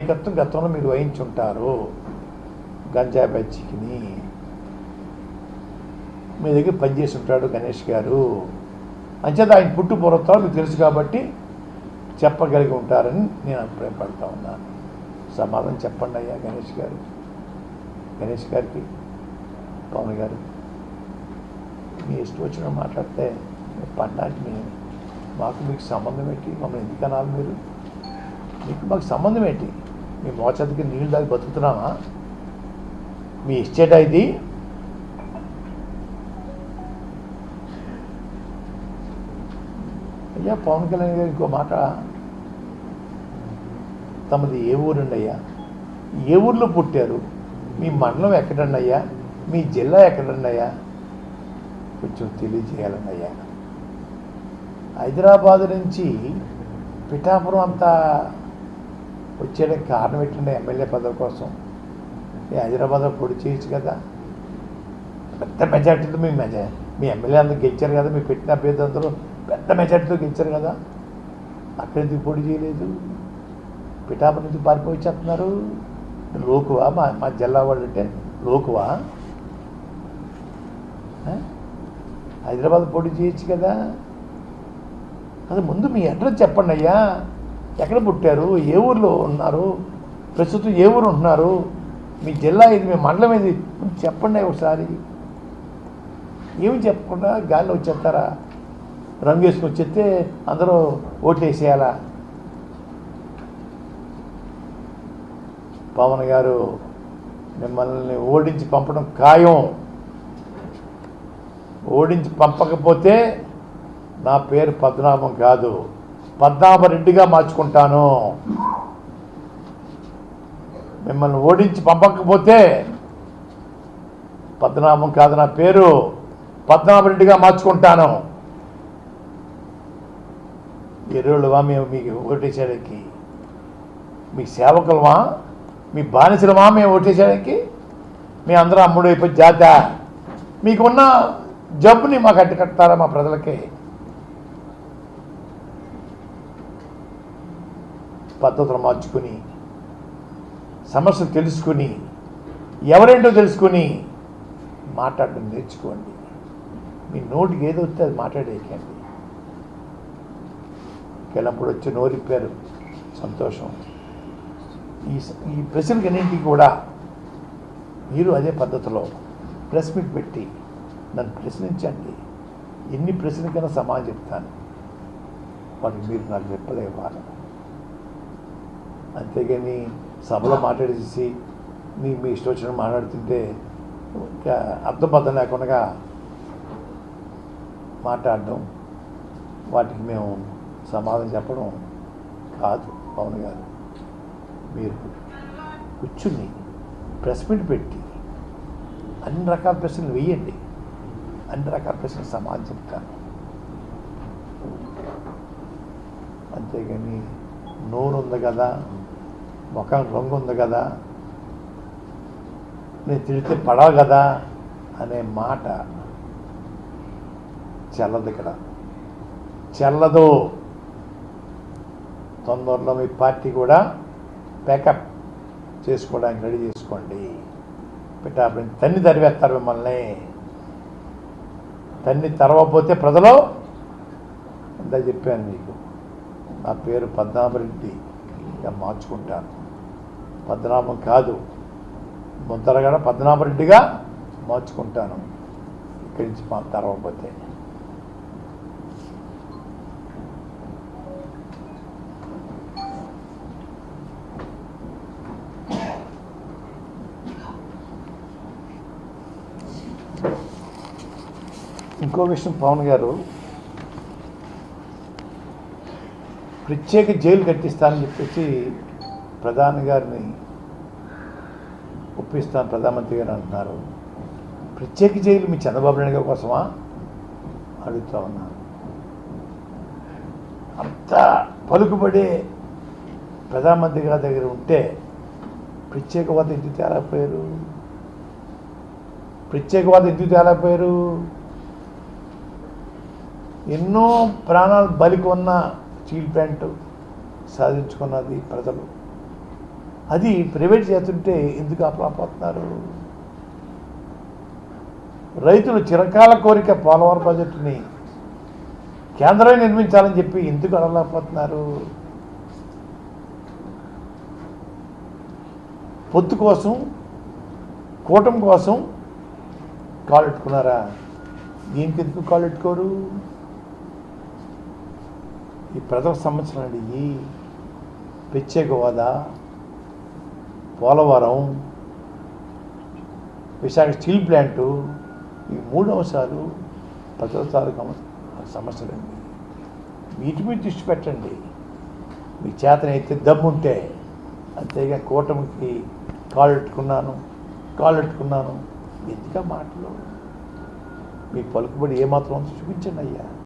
నాయకత్వం గతంలో మీరు వహించుంటారు. గంజా బజ్జికిని మీ దగ్గర పనిచేసి ఉంటాడు గణేష్ గారు. అంచేత ఆయన పుట్టు పూర్వత్వం మీకు తెలుసు కాబట్టి చెప్పగలిగి ఉంటారని నేను అభిప్రాయపడతా ఉన్నాను సమాధానం చెప్పండి అయ్యా గణేష్ గారు. గణేష్ గారికి పవన్ గారు. మీ ఇష్టం వచ్చిన మాట్లాడితే పడ్డానికి మేము మాకు మీకు సంబంధం ఏంటి? మమ్మల్ని ఎందుకు అనాలి మీరు? మీకు మాకు సంబంధం ఏంటి? మీ మోచదికి నీళ్ళు దాగి బతుకుతున్నామా మీ ఇచ్చేట ఇది అయ్యా పవన్ కళ్యాణ్ గారు ఇంకో మాట. తమది ఏ ఊరండి అయ్యా ఏ ఊర్లో పుట్టారు? మీ మండలం ఎక్కడండి అయ్యా మీ జిల్లా ఎక్కడండి అయ్యా కొంచెం తెలియజేయాలండి అయ్యా హైదరాబాద్ నుంచి పిఠాపురం అంతా వచ్చేయడానికి కారణం ఏంటంటే ఎమ్మెల్యే పదవి కోసం. ఈ హైదరాబాద్లో పొడి చేయొచ్చు కదా. పెద్ద మెజార్టీతో మీ మెజా మీ ఎమ్మెల్యే అందరూ గెలిచారు కదా మీ పెట్టిన అభ్యర్థి అందరూ పెద్ద మెజార్టీతో గెలిచారు కదా. అక్కడ ఎందుకు పొడి చేయలేదు? పిఠాపు నుంచి పారిపోయి చెప్తున్నారు లోకువా? మా మా జిల్లా వాళ్ళు అంటే లోకువా? హైదరాబాద్ పొడి చేయొచ్చు కదా. అది ముందు మీ అడ్రస్ చెప్పండి అయ్యా. ఎక్కడ పుట్టారు? ఏ ఊర్లో ఉన్నారు? ప్రస్తుతం ఏ ఊరు ఉంటున్నారు? మీ జిల్లా ఇది మీ మండలం ఏది? చెప్పండి ఒకసారి. ఏమి చెప్పకుండా గాల్లో వచ్చేస్తారా? రంగు వేసుకొని వచ్చేస్తే అందరూ ఓట్లు వేసేయాలా పవన్ గారు మిమ్మల్ని ఓడించి పంపడం ఖాయం. ఓడించి పంపకపోతే నా పేరు పద్మనాభం కాదు. పద్మనాభరెడ్డిగా మార్చుకుంటాను. మిమ్మల్ని ఓడించి పంపకపోతే పద్మనాభం కాదు నా పేరు. పద్మనాభరెడ్డిగా మార్చుకుంటాను. ఎరువులవా మేము మీకు ఓటేసేయడానికి? మీ సేవకులమా? మీ బానిసలమా మేము ఓటేసేయడానికి? మీ అందరూ అమ్ముడైపోయి జాత. మీకున్న జబ్బుని మాకు అడ్డు కట్టారా మా ప్రజలకి? పద్ధతులు మార్చుకుని సమస్యలు తెలుసుకుని ఎవరేంటో తెలుసుకుని మాట్లాడడం నేర్చుకోండి. మీ నోటికి ఏదో వస్తే అది మాట్లాడేయకండి. కెలంపుడు వచ్చి నోరిప్పారు సంతోషం. ఈ ఈ ప్రశ్నలన్నింటికి కూడా మీరు అదే పద్ధతిలో ప్రెస్ మీట్ పెట్టి నన్ను ప్రశ్నించండి. ఎన్ని ప్రశ్నలకైనా సమాధానం చెప్తాను. వాటికి మీరు నాకు చెప్పలే అంతేగాని సభలో మాట్లాడేసి మీ మీ ఇష్టం వచ్చిన మాట్లాడుతుంటే అర్థబద్ధం లేకుండా మాట్లాడడం వాటికి మేము సమాధానం చెప్పడం కాదు పవన్ గారు. మీరు కూర్చుని ప్రెస్ మీట్ పెట్టి అన్ని రకాల ప్రశ్నలు వేయండి. అన్ని రకాల ప్రశ్నలు సమాధానం చెప్తాను. అంతేగాని నోరు ఉంది కదా. ముఖం రంగు ఉంది కదా. నేను తిడితే పడవు కదా అనే మాట చెల్లదు ఇక్కడ. చెల్లదు. తొందరలో మీ పార్టీ కూడా ప్యాకప్ చేసుకోవడానికి రెడీ చేసుకోండి. పెట్టాపని తన్ని తరివేస్తారు మిమ్మల్ని. తన్ని తరవకపోతే ప్రజలు ఇంత చెప్పాను మీకు. నా పేరు పద్మనాభరెడ్డిగా మార్చుకుంటాను. పద్మనాభం కాదు. ముద్దరగడ పద్మనాభరెడ్డిగా మార్చుకుంటాను. ఇక్కడి నుంచి మా తరవకపోతే ఇంకో విషయం పవన్ గారు ప్రత్యేక జైలు కట్టిస్తానని చెప్పేసి ప్రధాని గారిని ఒప్పిస్తాను ప్రధానమంత్రి గారు అంటున్నారు. ప్రత్యేక జైలు మీ చంద్రబాబు నాయుడు గారి కోసమా? అడుగుతా ఉన్నాను అంత పలుకుబడే ప్రధానమంత్రి గారి దగ్గర ఉంటే ప్రత్యేకవాద ఎందుకు తేలేకపోయారు. ప్రత్యేకవాద ఎందుకు తేలేకపోయారు. ఎన్నో ప్రాణాలు బలికి ఉన్న స్టీల్ ప్లాంట్ సాధించుకున్నది ప్రజలు. అది ప్రైవేట్ చేస్తుంటే ఎందుకు అప్రాపోతున్నారు రైతులు చిరకాల కోరిక పోలవరం ప్రాజెక్టుని కేంద్రమే నిర్మించాలని చెప్పి ఎందుకు అడగలేకపోతున్నారు? పొత్తు కోసం కూటమి కోసం కాలు పెట్టుకున్నారా? దీనికి ఎందుకు కాలు పెట్టుకోరు? ఈ ప్రథమ సంవత్సరం అండి ప్రత్యేక హోదా పోలవరం విశాఖ స్టీల్ ప్లాంటు ఈ మూడు అంశాలు ప్రజల సమస్యలండి. వీటి మీద దృష్టి పెట్టండి. మీ చేతనైతే దమ్ముంటే అంతేగా కూటమికి కాలు పెట్టుకున్నాను కాలు పెట్టుకున్నాను ఎందుక మాటలు? మీ పలుకుబడి ఏమాత్రం ఉందో చూపించండి అయ్యా.